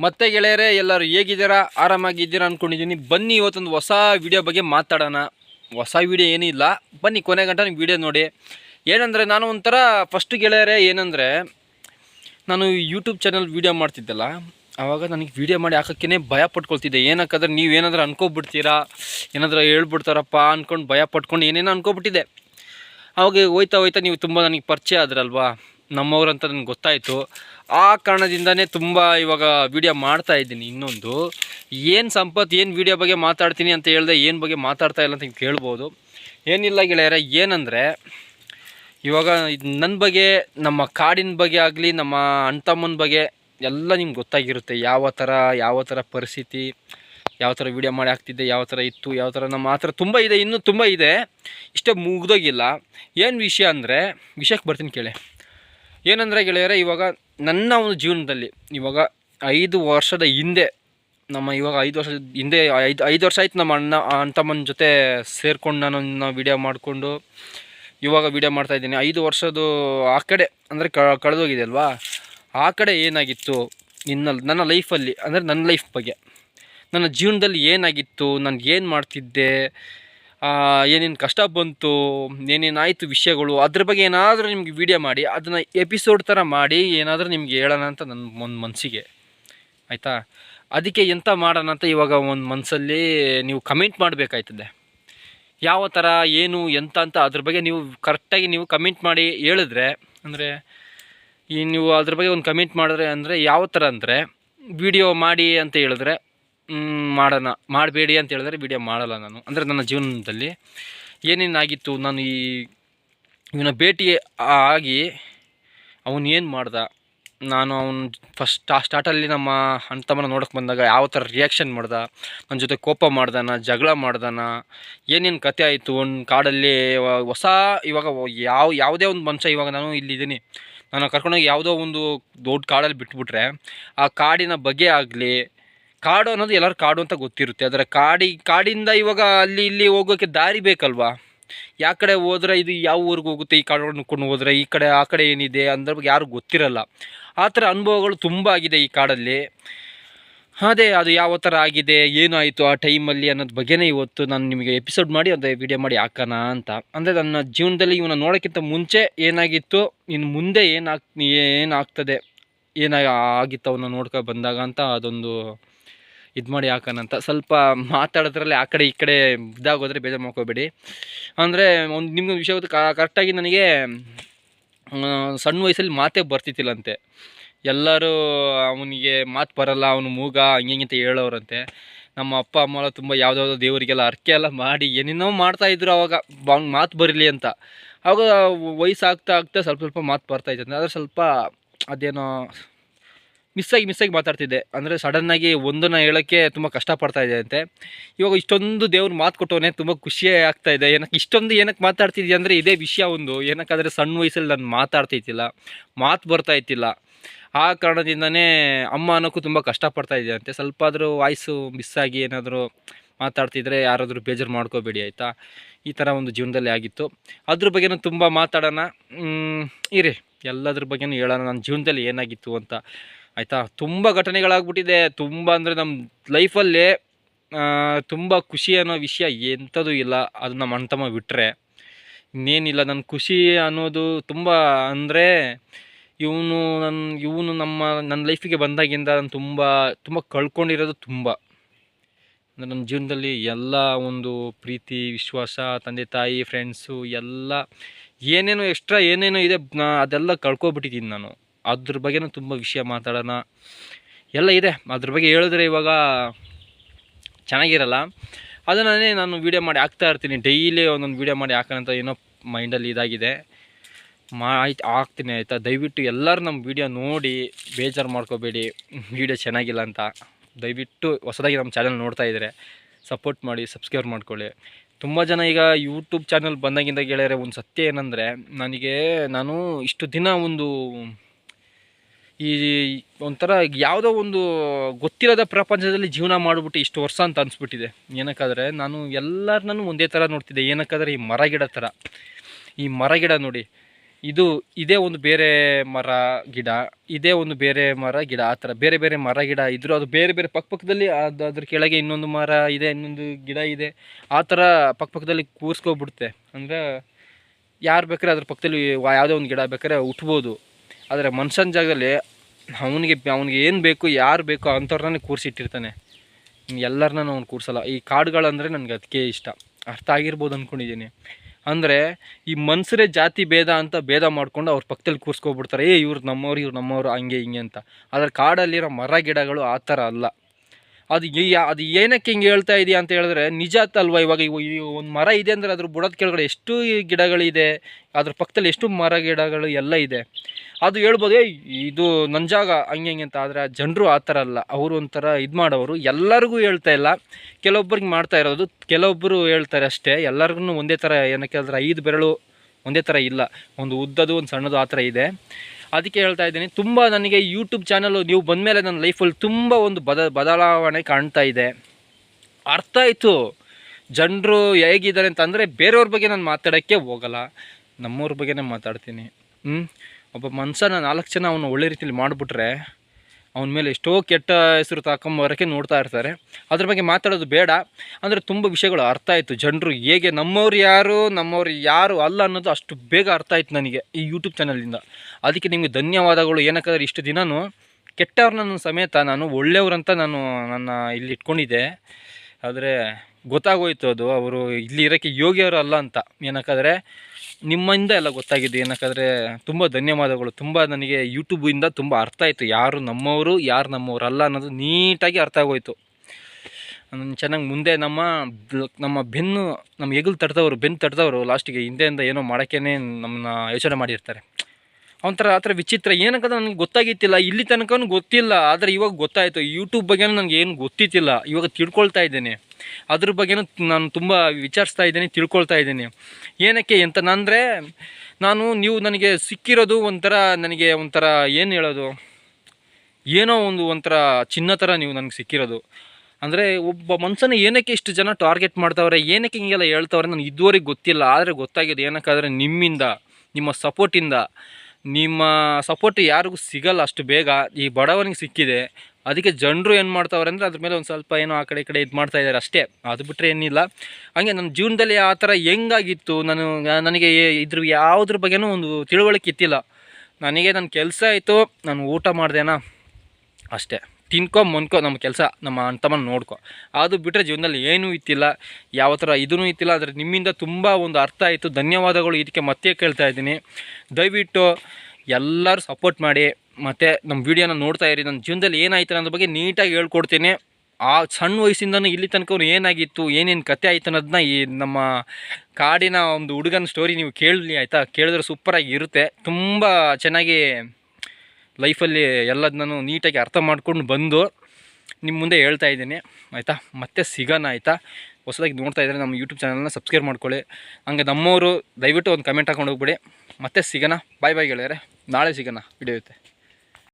ಮತ್ತೆ ಗೆಳೆಯರೆ, ಎಲ್ಲರೂ ಹೇಗಿದ್ದೀರಾ? ಆರಾಮಾಗಿದ್ದೀರಾ ಅಂದ್ಕೊಂಡಿದ್ದೀನಿ ಬನ್ನಿ ಇವತ್ತೊಂದು ಹೊಸ ವಿಡಿಯೋ ಬಗ್ಗೆ ಮಾತಾಡೋಣ. ಹೊಸ ವಿಡಿಯೋ ಏನಿಲ್ಲ. ಬನ್ನಿ ಕೊನೆ ಗಂಟ ನೀವು ವಿಡಿಯೋ ನೋಡಿ. ಏನಂದರೆ, ನಾನು ಒಂಥರ ಫಸ್ಟ್ ಗೆಳೆಯರೆ ಏನಂದರೆ, ನಾನು ಯೂಟ್ಯೂಬ್ ಚಾನಲ್ ವೀಡಿಯೋ ಮಾಡ್ತಿದ್ದಲ್ಲ. ಆವಾಗ ನನಗೆ ವೀಡಿಯೋ ಮಾಡಿ ಹಾಕೋಕ್ಕೇನೆ ಭಯ ಪಟ್ಕೊಳ್ತಿದ್ದೆ. ಏನಕ್ಕಾದ್ರೆ ನೀವು ಏನಾದರೂ ಅನ್ಕೋಬಿಡ್ತೀರಾ? ಏನಾದರೂ ಹೇಳ್ಬಿಡ್ತಾರಪ್ಪ ಅಂದ್ಕೊಂಡು ಭಯ ಪಟ್ಕೊಂಡು ಏನೇನೋ ಅನ್ಕೊಬಿಟ್ಟಿದ್ದೆ. ಅವಾಗ ಹೋಯ್ತಾ ಹೋಯ್ತಾ ನೀವು ತುಂಬ ನನಗೆ ಪರಿಚಯ ಆದ್ರಲ್ವಾ? ನಮ್ಮವ್ರಂತ ನನಗೆ ಗೊತ್ತಾಯಿತು. ಆ ಕಾರಣದಿಂದನೇ ತುಂಬ ಇವಾಗ ವಿಡಿಯೋ ಮಾಡ್ತಾ ಇದ್ದೀನಿ. ಇನ್ನೊಂದು, ಏನು ಸಂಪತ್ತು ಏನು ವೀಡಿಯೋ ಬಗ್ಗೆ ಮಾತಾಡ್ತೀನಿ ಅಂತ ಹೇಳಿದೆ, ಏನು ಬಗ್ಗೆ ಮಾತಾಡ್ತಾ ಇಲ್ಲ ಅಂತ ಕೇಳ್ಬೋದು. ಏನಿಲ್ಲ ಗೆಳೆಯರ, ಏನಂದರೆ, ಇವಾಗ ನನ್ನ ಬಗ್ಗೆ, ನಮ್ಮ ಕಾಡಿನ ಬಗ್ಗೆ ಆಗಲಿ, ನಮ್ಮ ಅಣ್ತಮ್ಮನ ಬಗ್ಗೆ ಎಲ್ಲ ನಿಮ್ಗೆ ಗೊತ್ತಾಗಿರುತ್ತೆ. ಯಾವ ಥರ ಯಾವ ಥರ ಪರಿಸ್ಥಿತಿ, ಯಾವ ಥರ ವೀಡಿಯೋ ಮಾಡಿ ಹಾಕ್ತಿದ್ದೆ, ಯಾವ ಥರ ಇತ್ತು, ಯಾವ ಥರ ನಮ್ಮ ಆ ಥರ ತುಂಬ ಇದೆ, ಇನ್ನೂ ತುಂಬ ಇದೆ. ಇಷ್ಟೇ ಮುಗ್ದೋಗಿಲ್ಲ. ಏನು ವಿಷಯ ಅಂದರೆ ವಿಷಯಕ್ಕೆ ಬರ್ತೀನಿ ಕೇಳಿ. ಏನಂದರೆ ಗೆಳೆಯರೆ, ಇವಾಗ ನನ್ನ ಒಂದು ಜೀವನದಲ್ಲಿ ಇವಾಗ ಐದು ವರ್ಷದ ಹಿಂದೆ, ನಮ್ಮ ಇವಾಗ ಐದು ವರ್ಷದ ಹಿಂದೆ, ಐದು ಐದು ವರ್ಷ ಆಯ್ತು ನಮ್ಮ ಅಣ್ಣ ಅಣ್ಣ ಜೊತೆ ಸೇರ್ಕೊಂಡು ನಾನು ವಿಡಿಯೋ ಮಾಡಿಕೊಂಡು ಇವಾಗ ವಿಡಿಯೋ ಮಾಡ್ತಾಯಿದ್ದೀನಿ ಐದು ವರ್ಷದ್ದು ಆ ಕಡೆ, ಅಂದರೆ ಕಳೆದೋಗಿದೆ ಅಲ್ವಾ? ಆ ಕಡೆ ಏನಾಗಿತ್ತು? ನಿನ್ನ, ನನ್ನ ಲೈಫಲ್ಲಿ ಅಂದರೆ ನನ್ನ ಲೈಫ್ ಬಗ್ಗೆ. ನನ್ನ ಜೀವನದಲ್ಲಿ ಏನಾಗಿತ್ತು? ನಾನು ಏನು ಮಾಡ್ತಿದ್ದೆ? ಏನೇನು ಕಷ್ಟ ಬಂತು ಏನೇನಾಯಿತು ವಿಷಯಗಳು, ಅದ್ರ ಬಗ್ಗೆ ಏನಾದರೂ ನಿಮಗೆ ವಿಡಿಯೋ ಮಾಡಿ, ಅದನ್ನು ಎಪಿಸೋಡ್ ಥರ ಮಾಡಿ ಏನಾದರೂ ನಿಮಗೆ ಹೇಳೋಣ ಅಂತ ನನ್ನ ಒಂದು ಮನಸ್ಸಿಗೆ ಆಯಿತಾ? ಅದಕ್ಕೆ ಎಂತ ಮಾಡೋಣ ಅಂತ ಇವಾಗ ಒಂದು ಮನಸ್ಸಲ್ಲಿ ನೀವು ಕಮೆಂಟ್ ಮಾಡಬೇಕಾಯ್ತದೆ. ಯಾವ ಥರ ಏನು, ಎಂತ ಅಂತ ಅದ್ರ ಬಗ್ಗೆ ನೀವು ಕರೆಕ್ಟಾಗಿ ನೀವು ಕಮೆಂಟ್ ಮಾಡಿ ಹೇಳಿದ್ರೆ, ಅಂದರೆ ಈ ನೀವು ಅದ್ರ ಬಗ್ಗೆ ಒಂದು ಕಮೆಂಟ್ ಮಾಡಿದ್ರೆ ಅಂದರೆ ಯಾವ ಥರ ಅಂದರೆ ವಿಡಿಯೋ ಮಾಡಿ ಅಂತ ಹೇಳಿದ್ರೆ ಮಾಡೋಣ. ಮಾಡಬೇಡಿ ಅಂತ ಹೇಳಿದ್ರೆ ವಿಡಿಯೋ ಮಾಡಲ್ಲ ನಾನು. ಅಂದರೆ ನನ್ನ ಜೀವನದಲ್ಲಿ ಏನೇನಾಗಿತ್ತು, ನಾನು ಈ ಇವನ ಭೇಟಿ ಆಗಿ ಅವನು ಏನು ಮಾಡ್ದ, ನಾನು ಅವನು ಫಸ್ಟ್ ಆ ಸ್ಟಾರ್ಟಲ್ಲಿ ನಮ್ಮ ಅಣ್ಣ ತಮ್ಮನ ಬಂದಾಗ ಯಾವ ಥರ ರಿಯಾಕ್ಷನ್ ಮಾಡ್ದ ನನ್ನ ಜೊತೆ ಕೋಪ ಮಾಡ್ದಾನ, ಜಗಳ ಮಾಡ್ದಾನ, ಏನೇನು ಕತೆ ಆಯಿತು, ಒಂದು ಕಾಡಲ್ಲಿ ಹೊಸ ಇವಾಗ ಯಾವ, ಯಾವುದೇ ಒಂದು ಮನುಷ್ಯ ಇವಾಗ ನಾನು ಇಲ್ಲಿದ್ದೀನಿ ನಾನು ಕರ್ಕೊಂಡೋಗಿ ಯಾವುದೋ ಒಂದು ದೊಡ್ಡ ಕಾಡಲ್ಲಿ ಬಿಟ್ಬಿಟ್ರೆ, ಆ ಕಾಡಿನ ಬಗ್ಗೆ ಆಗಲಿ ಕಾಡು ಅನ್ನೋದು ಎಲ್ಲರೂ ಕಾಡು ಅಂತ ಗೊತ್ತಿರುತ್ತೆ. ಆದರೆ ಕಾಡಿ, ಕಾಡಿಂದ ಇವಾಗ ಅಲ್ಲಿ ಇಲ್ಲಿ ಹೋಗೋಕ್ಕೆ ದಾರಿ ಬೇಕಲ್ವಾ? ಯಾವ ಕಡೆ ಹೋದ್ರೆ ಇದು ಯಾವ ಊರಿಗೆ ಹೋಗುತ್ತೆ, ಈ ಕಾಡು ನೋಡ್ಕೊಂಡು ಹೋದ್ರೆ, ಈ ಕಡೆ, ಆ ಕಡೆ ಏನಿದೆ ಅಂದ್ರ ಬಗ್ಗೆ ಯಾರು ಗೊತ್ತಿರಲ್ಲ. ಆ ಥರ ಅನುಭವಗಳು ತುಂಬ ಆಗಿದೆ ಈ ಕಾಡಲ್ಲಿ. ಅದೇ, ಅದು ಯಾವ ಥರ ಆಗಿದೆ ಏನಾಯಿತು ಆ ಟೈಮಲ್ಲಿ ಅನ್ನೋದು ಬಗ್ಗೆನೇ ಇವತ್ತು ನಾನು ನಿಮಗೆ ಎಪಿಸೋಡ್ ಮಾಡಿ ಅದೇ ವಿಡಿಯೋ ಮಾಡಿ ಹಾಕೋಣ ಅಂತ. ಅಂದರೆ ನನ್ನ ಜೀವನದಲ್ಲಿ ಇವನ್ನ ನೋಡೋಕ್ಕಿಂತ ಮುಂಚೆ ಏನಾಗಿತ್ತು, ಇನ್ನು ಮುಂದೆ ಏನಾಗ್, ಏನಾಗ್ತದೆ, ಏನಾಗ, ಆಗಿತ್ತು ಅವನ್ನ ನೋಡ್ಕೊ ಬಂದಾಗ ಅಂತ ಅದೊಂದು ಇದು ಮಾಡಿ ಹಾಕೋಣ ಅಂತ. ಸ್ವಲ್ಪ ಮಾತಾಡೋದ್ರಲ್ಲಿ ಆ ಕಡೆ ಈ ಕಡೆ ಇದಾಗೋದ್ರೆ ಬೇಜಾರು ಮಾಡ್ಕೋಬೇಡಿ. ಅಂದರೆ ಒಂದು ನಿಮ್ಗೊಂದು ವಿಷಯ ಗೊತ್ತು ಕರೆಕ್ಟಾಗಿ ನನಗೆ ಸಣ್ಣ ವಯಸ್ಸಲ್ಲಿ ಮಾತೇ ಬರ್ತಿತ್ತಿಲ್ಲಂತೆ ಎಲ್ಲರೂ ಅವನಿಗೆ ಮಾತು ಬರಲ್ಲ, ಅವನು ಮೂಗ, ಹಂಗೆ ಅಂತ ಹೇಳೋರಂತೆ. ನಮ್ಮ ಅಪ್ಪ, ಅಮ್ಮ ಎಲ್ಲ ತುಂಬ ಯಾವುದಾವುದೋ ದೇವರಿಗೆಲ್ಲ ಅರ್ಕೆ ಎಲ್ಲ ಮಾಡಿ ಏನೇನೋ ಮಾಡ್ತಾಯಿದ್ರು ಅವಾಗ. ಅವ್ನಿಗೆ ಮಾತು ಬರಲಿ ಅಂತ. ಆವಾಗ ವಯಸ್ಸಾಗ್ತಾ ಆಗ್ತಾ ಸ್ವಲ್ಪ ಸ್ವಲ್ಪ ಮಾತು ಬರ್ತಾಯಿತ್ತು ಆದರೆ ಸ್ವಲ್ಪ ಅದೇನೋ ಮಿಸ್ಸಾಗಿ ಮಿಸ್ಸಾಗಿ ಮಾತಾಡ್ತಿದ್ದೆ. ಅಂದರೆ ಸಡನ್ನಾಗಿ ಒಂದನ್ನು ಹೇಳೋಕ್ಕೆ ತುಂಬ ಕಷ್ಟಪಡ್ತಾ ಇದೆ ಅಂತೆ ಇವಾಗ ಇಷ್ಟೊಂದು ದೇವ್ರ ಮಾತು ಕೊಟ್ಟವನೇ ತುಂಬ ಖುಷಿ ಆಗ್ತಾ ಇದೆ. ಏನಕ್ಕೆ ಇಷ್ಟೊಂದು ಏನಕ್ಕೆ ಮಾತಾಡ್ತಿದ್ದೆ ಅಂದರೆ ಇದೇ ವಿಷಯ ಒಂದು. ಏನಕ್ಕಾದರೆ ಸಣ್ಣ ವಯಸ್ಸಲ್ಲಿ ನಾನು ಮಾತಾಡ್ತಿದ್ದಿಲ್ಲ ಮಾತು ಬರ್ತಾ ಇತ್ತಿಲ್ಲ ಆ ಕಾರಣದಿಂದನೇ ಅಮ್ಮ ಅನ್ನೋಕ್ಕೂ ತುಂಬ ಕಷ್ಟಪಡ್ತಾ ಇದೆ ಅಂತೆ ಸ್ವಲ್ಪ ಆದರೂ ವಾಯ್ಸು ಮಿಸ್ಸಾಗಿ ಏನಾದರೂ ಮಾತಾಡ್ತಿದ್ರೆ ಯಾರಾದರೂ ಬೇಜಾರು ಮಾಡ್ಕೋಬೇಡಿ ಆಯಿತಾ? ಈ ಥರ ಒಂದು ಜೀವನದಲ್ಲಿ ಆಗಿತ್ತು. ಅದ್ರ ಬಗ್ಗೆನೂ ತುಂಬ ಮಾತಾಡೋಣ. ಇರಿ. ಎಲ್ಲದ್ರ ಬಗ್ಗೆನೂ ಹೇಳೋಣ. ನನ್ನ ಜೀವನದಲ್ಲಿ ಏನಾಗಿತ್ತು ಅಂತ. ಆಯಿತಾ? ತುಂಬ ಘಟನೆಗಳಾಗ್ಬಿಟ್ಟಿದೆ. ತುಂಬ ಅಂದರೆ ನಮ್ಮ ಲೈಫಲ್ಲಿ ತುಂಬ ಖುಷಿ ಅನ್ನೋ ವಿಷಯ ಎಂಥದ್ದು ಇಲ್ಲ. ಅದು ನಮ್ಮ ಅಣ್ತಮ್ಮ ಬಿಟ್ಟರೆ ಇನ್ನೇನಿಲ್ಲ. ನನ್ನ ಖುಷಿ ಅನ್ನೋದು ತುಂಬ ಅಂದರೆ, ಇವನು ನನ್ನ ಇವನು ನಮ್ಮ ನನ್ನ ಲೈಫಿಗೆ ಬಂದಾಗಿಂದ ನಾನು ತುಂಬ ತುಂಬ ಕಳ್ಕೊಂಡಿರೋದು ತುಂಬ. ಅಂದರೆ ನನ್ನ ಜೀವನದಲ್ಲಿ ಎಲ್ಲ ಒಂದು ಪ್ರೀತಿ, ವಿಶ್ವಾಸ, ತಂದೆ, ತಾಯಿ ಫ್ರೆಂಡ್ಸು ಎಲ್ಲ ಏನೇನೋ ಎಕ್ಸ್ಟ್ರಾ ಏನೇನೋ ಇದೆ ಅದೆಲ್ಲ ಕಳ್ಕೊಬಿಟ್ಟಿದ್ದೀನಿ ನಾನು. ಅದ್ರ ಬಗ್ಗೆನೂ ತುಂಬ ವಿಷಯ ಮಾತಾಡೋಣ. ಎಲ್ಲ ಇದೆ. ಅದ್ರ ಬಗ್ಗೆ ಹೇಳಿದ್ರೆ ಇವಾಗ ಚೆನ್ನಾಗಿರಲ್ಲ. ಅದನ್ನೇ ನಾನು ವೀಡಿಯೋ ಮಾಡಿ ಹಾಕ್ತಾ ಇರ್ತೀನಿ. ಡೈಲಿ ಒಂದೊಂದು ವೀಡಿಯೋ ಮಾಡಿ ಹಾಕೋಣ ಏನೋ ಮೈಂಡಲ್ಲಿ ಇದಾಗಿದೆ. ಮಾ ಹಾಕ್ತೀನಿ ಆಯಿತಾ? ದಯವಿಟ್ಟು ಎಲ್ಲರೂ ನಮ್ಮ ವೀಡಿಯೋ ನೋಡಿ, ಬೇಜಾರು ಮಾಡ್ಕೋಬೇಡಿ. ವೀಡಿಯೋ ಚೆನ್ನಾಗಿಲ್ಲ ಅಂತ. ದಯವಿಟ್ಟು ಹೊಸದಾಗಿ ನಮ್ಮ ಚಾನಲ್ ನೋಡ್ತಾ ಇದ್ದರೆ ಸಪೋರ್ಟ್ ಮಾಡಿ ಸಬ್ಸ್ಕ್ರೈಬ್ ಮಾಡ್ಕೊಳ್ಳಿ. ತುಂಬ ಜನ ಈಗ ಯೂಟ್ಯೂಬ್ ಚಾನಲ್ ಬಂದಾಗಿಂದ ಗೆಳೆಯರೆ, ಒಂದು ಸತ್ಯ ಏನಂದರೆ, ನನಗೆ ನಾನು ಇಷ್ಟು ದಿನ ಒಂದು ಈ ಒಂಥರ ಯಾವುದೋ ಒಂದು ಗೊತ್ತಿರದ ಪ್ರಪಂಚದಲ್ಲಿ ಜೀವನ ಮಾಡಿಬಿಟ್ಟು ಇಷ್ಟು ವರ್ಷ ಅಂತ ಅನಿಸ್ಬಿಟ್ಟಿದೆ. ಏನಕ್ಕಾದರೆ ನಾನು ಎಲ್ಲರನ್ನೂ ಒಂದೇ ಥರ ನೋಡ್ತಿದ್ದೆ. ಏನಕ್ಕಾದರೆ ಈ ಮರ ಗಿಡ ಥರ. ಈ ಮರ ಗಿಡ ನೋಡಿ. ಇದು ಇದೇ ಒಂದು ಬೇರೆ ಮರ ಗಿಡ, ಇದೇ ಒಂದು ಬೇರೆ ಮರ ಗಿಡ, ಆ ಥರ ಬೇರೆ ಬೇರೆ ಮರ ಗಿಡ ಇದ್ರೂ ಅದು ಬೇರೆ ಬೇರೆ ಪಕ್ಕಪಕ್ಕದಲ್ಲಿ ಅದು ಅದ್ರ ಕೆಳಗೆ ಇನ್ನೊಂದು ಮರ ಇದೆ, ಇನ್ನೊಂದು ಗಿಡ ಇದೆ. ಆ ಥರ ಪಕ್ಕಪಕ್ಕದಲ್ಲಿ ಕೂರಿಸ್ಕೊಬಿಡುತ್ತೆ. ಅಂದರೆ ಯಾರು ಬೇಕಾದ್ರೆ ಅದ್ರ ಪಕ್ಕದಲ್ಲಿ ಯಾವುದೋ ಒಂದು ಗಿಡ ಬೇಕಾದ್ರೆ ಉಟ್ಬೋದು. ಆದರೆ ಮನುಷ್ಯನ ಜಾಗದಲ್ಲಿ ಅವನಿಗೆ ಅವನಿಗೆ ಏನು ಬೇಕು, ಯಾರು ಬೇಕೋ ಅಂಥವ್ರನ್ನೇ ಕೂರಿಸಿಟ್ಟಿರ್ತಾನೆ. ಎಲ್ಲರನ್ನ ಅವ್ನು ಕೂರಿಸಲ್ಲ. ಈ ಕಾಡುಗಳಂದರೆ ನನಗೆ ಅದಕ್ಕೆ ಇಷ್ಟ. ಅರ್ಥ ಆಗಿರ್ಬೋದು ಅಂದ್ಕೊಂಡಿದ್ದೀನಿ ಅಂದರೆ ಈ ಮನುಷ್ಯರೇ ಜಾತಿ ಭೇದ ಅಂತ ಭೇದ ಮಾಡ್ಕೊಂಡು ಅವ್ರ ಪಕ್ಕದಲ್ಲಿ ಕೂರಿಸ್ಕೊಬಿಡ್ತಾರೆ. ಏ ಇವ್ರು ನಮ್ಮವ್ರು ಇವ್ರು ನಮ್ಮವ್ರು ಹಂಗೆ ಹಿಂಗೆ ಅಂತ. ಆದರೆ ಕಾಡಲ್ಲಿರೋ ಮರ ಗಿಡಗಳು ಆ ಥರ ಅಲ್ಲ. ಅದು ಅದು ಏನಕ್ಕೆ ಹಿಂಗೆ ಹೇಳ್ತಾ ಇದೆಯಾ ಅಂತ ಹೇಳಿದ್ರೆ, ನಿಜ ಅಲ್ವಾ ಇವಾಗ ಒಂದು ಮರ ಇದೆ ಅಂದರೆ ಅದ್ರ ಬುಡದ ಕೆಳಗಡೆ ಎಷ್ಟು ಗಿಡಗಳಿದೆ, ಅದ್ರ ಪಕ್ಕದಲ್ಲಿ ಎಷ್ಟು ಮರ ಗಿಡಗಳು ಎಲ್ಲ ಇದೆ. ಅದು ಹೇಳ್ಬೋದು, ಏಯ್, ಇದು ನನ್ನ ಜಾಗ, ಹಂಗೆ ಹಂಗೆ ಅಂತ. ಆದರೆ ಜನರು ಆ ಥರ ಅಲ್ಲ. ಅವರು ಒಂಥರ ಇದು ಮಾಡೋರು ಎಲ್ಲರಿಗೂ ಹೇಳ್ತಾ ಇಲ್ಲ. ಕೆಲವೊಬ್ಬರಿಗೆ ಮಾಡ್ತಾ ಇರೋದು ಕೆಲವೊಬ್ಬರು ಹೇಳ್ತಾರೆ ಅಷ್ಟೇ. ಎಲ್ಲರಿಗೂ ಒಂದೇ ಥರ ಏನಕ್ಕೆ ಹೇಳಿದ್ರೆ ಐದು ಬೆರಳು ಒಂದೇ ಥರ ಇಲ್ಲ. ಒಂದು ಉದ್ದದು ಒಂದು ಸಣ್ಣದು ಆ ಥರ ಇದೆ. ಅದಕ್ಕೆ ಹೇಳ್ತಾ ಇದ್ದೀನಿ, ತುಂಬ ನನಗೆ ಯೂಟ್ಯೂಬ್ ಚಾನಲ್ಲು ನೀವು ಬಂದಮೇಲೆ ನನ್ನ ಲೈಫಲ್ಲಿ ತುಂಬ ಒಂದು ಬದ, ಬದಲಾವಣೆ ಕಾಣ್ತಾ ಇದೆ. ಅರ್ಥ ಆಯಿತು. ಜನರು ಹೇಗಿದ್ದಾರೆ ಅಂತಂದರೆ ಬೇರೆಯವ್ರ ಬಗ್ಗೆ ನಾನು ಮಾತಾಡೋಕ್ಕೆ ಹೋಗಲ್ಲ. ನಮ್ಮವ್ರ ಬಗ್ಗೆನೇ ಮಾತಾಡ್ತೀನಿ. ಹ್ಞೂ ಒಬ್ಬ ಮನುಷ್ಯನ ನಾಲ್ಕು ಜನ ಅವನು ಒಳ್ಳೆ ರೀತಿಯಲ್ಲಿ ಮಾಡಿಬಿಟ್ರೆ ಅವನ ಮೇಲೆ ಎಷ್ಟೋ ಕೆಟ್ಟ ಹೆಸರು ತಾಕೊಂಬರೋಕ್ಕೆ ನೋಡ್ತಾ ಇರ್ತಾರೆ. ಅದ್ರ ಬಗ್ಗೆ ಮಾತಾಡೋದು ಬೇಡ. ಅಂದರೆ ತುಂಬ ವಿಷಯಗಳು ಅರ್ಥ ಆಯಿತು. ಜನರು ಹೇಗೆ ನಮ್ಮವ್ರು ಯಾರು ನಮ್ಮವ್ರು ಯಾರು ಅಲ್ಲ ಅನ್ನೋದು ಅಷ್ಟು ಬೇಗ ಅರ್ಥ ಆಯಿತು ನನಗೆ ಈ ಯೂಟ್ಯೂಬ್ ಚಾನಲಿಂದ ಅದಕ್ಕೆ ನಿಮಗೆ ಧನ್ಯವಾದಗಳು. ಏನಕ್ಕಾದ್ರೆ ಇಷ್ಟು ದಿನವೂ ಕೆಟ್ಟವ್ರನ್ನ ಸಮೇತ ನಾನು ಒಳ್ಳೆಯವ್ರಂತ ನಾನು ನನ್ನ ಇಲ್ಲಿ ಇಟ್ಕೊಂಡಿದ್ದೆ. ಆದರೆ ಗೊತ್ತಾಗೋಯ್ತು ಅದು. ಅವರು ಇಲ್ಲಿ ಇರೋಕ್ಕೆ ಯೋಗ್ಯವರು ಅಲ್ಲ ಅಂತ. ಏನಕ್ಕಾದರೆ ನಿಮ್ಮಿಂದ ಎಲ್ಲ ಗೊತ್ತಾಗಿದ್ದು. ಏನಕ್ಕಾದ್ರೆ ತುಂಬ ಧನ್ಯವಾದಗಳು. ತುಂಬ ನನಗೆ ಯೂಟ್ಯೂಬಿಂದ ತುಂಬ ಅರ್ಥ ಆಯಿತು. ಯಾರು ನಮ್ಮವರು ಯಾರು ನಮ್ಮವರು ಅಲ್ಲ ಅನ್ನೋದು ನೀಟಾಗಿ ಅರ್ಥ ಆಗೋಯ್ತು. ನಾನು ಚೆನ್ನಾಗಿ ಮುಂದೆ ನಮ್ಮ ನಮ್ಮ ಬೆನ್ನು, ನಮ್ಮ ಎಗಲು ತಡ್ದವರು ಬೆನ್ನು ತಡೆದವರು ಲಾಸ್ಟಿಗೆ ಹಿಂದೆಯಿಂದ ಏನೋ ಮಾಡೋಕ್ಕೇ ನಮ್ಮನ್ನ ಯೋಚನೆ ಮಾಡಿರ್ತಾರೆ. ಒಂಥರ ಆ ಥರ ವಿಚಿತ್ರ. ಏನಕ್ಕಂದ್ರೆ ನನಗೆ ಗೊತ್ತಾಗಿತ್ತಿಲ್ಲ ಇಲ್ಲಿ ತನಕ ಗೊತ್ತಿಲ್ಲ. ಆದರೆ ಇವಾಗ ಗೊತ್ತಾಯಿತು. ಯೂಟ್ಯೂಬ್ ಬಗ್ಗೆನೂ ನನಗೆ ಏನು ಗೊತ್ತಿತ್ತಿಲ್ಲ. ಇವಾಗ ತಿಳ್ಕೊಳ್ತಾ ಇದ್ದೇನೆ. ಅದ್ರ ಬಗ್ಗೆನೂ ನಾನು ತುಂಬ ವಿಚಾರಿಸ್ತಾ ಇದ್ದೀನಿ, ತಿಳ್ಕೊಳ್ತಾ ಇದ್ದೀನಿ. ಏನಕ್ಕೆ ಅಂತ ಅಂದರೆ ನಾನು ನೀವು ನನಗೆ ಸಿಕ್ಕಿರೋದು ಒಂಥರ ನನಗೆ ಒಂಥರ ಏನು ಹೇಳೋದು? ಏನೋ ಒಂದು ಒಂಥರ ಚಿನ್ನ ಥರ ನೀವು ನನಗೆ ಸಿಕ್ಕಿರೋದು. ಅಂದರೆ ಒಬ್ಬ ಮನುಷ್ಯನ ಏನಕ್ಕೆ ಇಷ್ಟು ಜನ ಟಾರ್ಗೆಟ್ ಮಾಡ್ತಾವ್ರೆ? ಏನಕ್ಕೆ ಹಿಂಗೆಲ್ಲ ಹೇಳ್ತಾವ್ರೆ? ನನಗೆ ಇದುವರೆಗೆ ಗೊತ್ತಿಲ್ಲ. ಆದರೆ ಗೊತ್ತಾಗಿದೆ. ಏನಕ್ಕಾದರೆ ನಿಮ್ಮಿಂದ, ನಿಮ್ಮ ಸಪೋರ್ಟಿಂದ ನಿಮ್ಮ ಸಪೋರ್ಟ್ ಯಾರಿಗೂ ಸಿಗಲ್ಲ ಅಷ್ಟು ಬೇಗ, ಈ ಬಡವನಿಗೆ ಸಿಕ್ಕಿದೆ, ಅದಕ್ಕೆ ಜನರು ಏನು ಮಾಡ್ತಾವ್ರೆ ಅಂದರೆ ಅದ್ರ ಮೇಲೆ ಒಂದು ಸ್ವಲ್ಪ ಏನೋ ಆ ಕಡೆ ಈ ಕಡೆ ಇದು ಮಾಡ್ತಾ ಇದ್ದಾರೆ ಅಷ್ಟೇ. ಅದು ಬಿಟ್ಟರೆ ಏನಿಲ್ಲ. ಹಂಗೆ ನನ್ನ ಜೀವನದಲ್ಲಿ ಆ ಥರ ಹೆಂಗಾಗಿತ್ತು, ನಾನು, ನನಗೆ ಇದ್ರ ಯಾವುದ್ರ ಬಗ್ಗೆನೂ ಒಂದು ತಿಳುವಳಿಕೆ ಇತ್ತಿಲ್ಲ. ನನಗೆ ನನ್ನ ಕೆಲಸ ಆಯಿತು, ನಾನು ಊಟ ಮಾಡ್ದೇನಾ? ಅಷ್ಟೇ. ತಿನ್ಕೊ ಮುನ್ಕೊ ನಮ್ಮ ಕೆಲಸ, ನಮ್ಮ ಅಣ್ತಮ್ಮನ ನೋಡ್ಕೊ. ಅದು ಬಿಟ್ಟರೆ ಜೀವನದಲ್ಲಿ ಏನೂ ಇತ್ತಿಲ್ಲ. ಯಾವ ಥರ ಇದೂ ಇತ್ತಿಲ್ಲ ಆದರೆ ನಿಮ್ಮಿಂದ ತುಂಬ ಒಂದು ಅರ್ಥ ಆಯಿತು. ಧನ್ಯವಾದಗಳು. ಇದಕ್ಕೆ ಮತ್ತೆ ಕೇಳ್ತಾ ಇದ್ದೀನಿ. ದಯವಿಟ್ಟು ಎಲ್ಲರೂ ಸಪೋರ್ಟ್ ಮಾಡಿ. ಮತ್ತು ನಮ್ಮ ವೀಡಿಯೋನ ನೋಡ್ತಾ ಇರಿ. ನನ್ನ ಜೀವನದಲ್ಲಿ ಏನಾಯ್ತು ಅನ್ನೋದ್ರ ಬಗ್ಗೆ ನೀಟಾಗಿ ಹೇಳ್ಕೊಡ್ತೀನಿ. ಆ ಸಣ್ಣ ವಯಸ್ಸಿಂದನೂ ಇಲ್ಲಿ ತನಕ ಅವ್ರು ಏನಾಗಿತ್ತು, ಏನೇನು ಕತೆ ಆಯ್ತು ಅನ್ನೋದನ್ನ ಈ ನಮ್ಮ ಕಾಡಿನ ಒಂದು ಹುಡುಗನ ಸ್ಟೋರಿ ನೀವು ಕೇಳಲಿ ಆಯಿತಾ? ಕೇಳಿದ್ರೆ ಸೂಪರಾಗಿ ಇರುತ್ತೆ. ತುಂಬ ಚೆನ್ನಾಗಿ ಲೈಫಲ್ಲಿ ಎಲ್ಲದನ್ನೂ ನೀಟಾಗಿ ಅರ್ಥ ಮಾಡ್ಕೊಂಡು ಬಂದು ನಿಮ್ಮ ಮುಂದೆ ಹೇಳ್ತಾ ಇದ್ದೀನಿ. ಆಯಿತಾ? ಮತ್ತೆ ಸಿಗೋಣ ಆಯಿತಾ? ಹೊಸದಾಗಿ ನೋಡ್ತಾ ಇದ್ದರೆ ನಮ್ಮ ಯೂಟ್ಯೂಬ್ ಚಾನಲ್ನ ಸಬ್ಸ್ಕ್ರೈಬ್ ಮಾಡ್ಕೊಳ್ಳಿ. ಹಂಗೆ ನಮ್ಮವರು ದಯವಿಟ್ಟು ಒಂದು ಕಮೆಂಟ್ ಹಾಕೊಂಡು ಹೋಗ್ಬಿಡಿ. ಮತ್ತೆ ಸಿಗೋಣ. ಬಾಯ್ ಬಾಯ್ ಗೆಳೆಯರೆ. ನಾಳೆ ಸಿಗೋಣ. ವಿಡಿಯೋ ಇರುತ್ತೆ